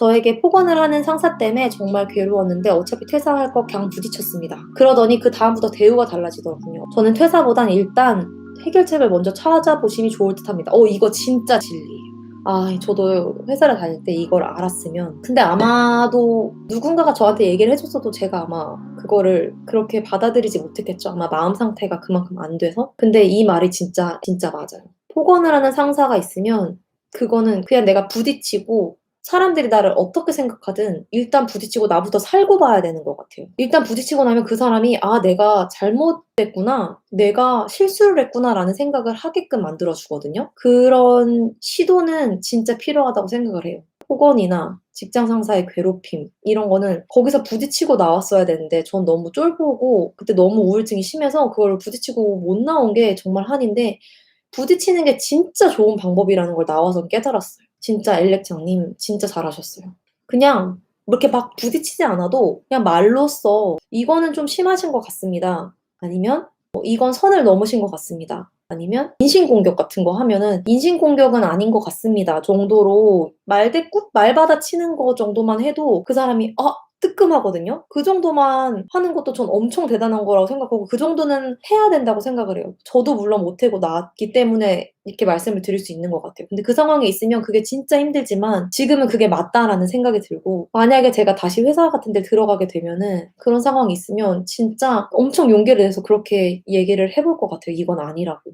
저에게 폭언을 하는 상사 때문에 정말 괴로웠는데 어차피 퇴사할 거 그냥 부딪혔습니다. 그러더니 그 다음부터 대우가 달라지더군요. 저는 퇴사보단 일단 해결책을 먼저 찾아보심이 좋을 듯 합니다. 어 이거 진짜 진리예요. 아, 저도 회사를 다닐 때 이걸 알았으면. 근데 아마도 누군가가 저한테 얘기를 해줬어도 제가 아마 그거를 그렇게 받아들이지 못했겠죠. 아마 마음 상태가 그만큼 안 돼서. 근데 이 말이 진짜, 진짜 맞아요. 폭언을 하는 상사가 있으면 그거는 그냥 내가 부딪히고 사람들이 나를 어떻게 생각하든 일단 부딪히고 나부터 살고 봐야 되는 것 같아요. 일단 부딪히고 나면 그 사람이 아, 내가 잘못됐구나. 내가 실수를 했구나라는 생각을 하게끔 만들어주거든요. 그런 시도는 진짜 필요하다고 생각을 해요. 폭언이나 직장 상사의 괴롭힘 이런 거는 거기서 부딪히고 나왔어야 되는데 전 너무 쫄보고 그때 너무 우울증이 심해서 그걸 부딪히고 못 나온 게 정말 한인데 부딪히는 게 진짜 좋은 방법이라는 걸 나와서 깨달았어요. 진짜 엘렉장님 진짜 잘하셨어요. 그냥 뭐 이렇게 막 부딪히지 않아도 그냥 말로써 이거는 좀 심하신 것 같습니다. 아니면 뭐 이건 선을 넘으신 것 같습니다. 아니면 인신공격 같은 거 하면은 인신공격은 아닌 것 같습니다 정도로 말대꾸 말받아 치는 거 정도만 해도 그 사람이 아 뜨끔하거든요. 그 정도만 하는 것도 전 엄청 대단한 거라고 생각하고 그 정도는 해야 된다고 생각을 해요. 저도 물론 못하고 나왔기 때문에 이렇게 말씀을 드릴 수 있는 것 같아요. 근데 그 상황에 있으면 그게 진짜 힘들지만 지금은 그게 맞다라는 생각이 들고 만약에 제가 다시 회사 같은 데 들어가게 되면은 그런 상황이 있으면 진짜 엄청 용기를 내서 그렇게 얘기를 해볼 것 같아요. 이건 아니라고.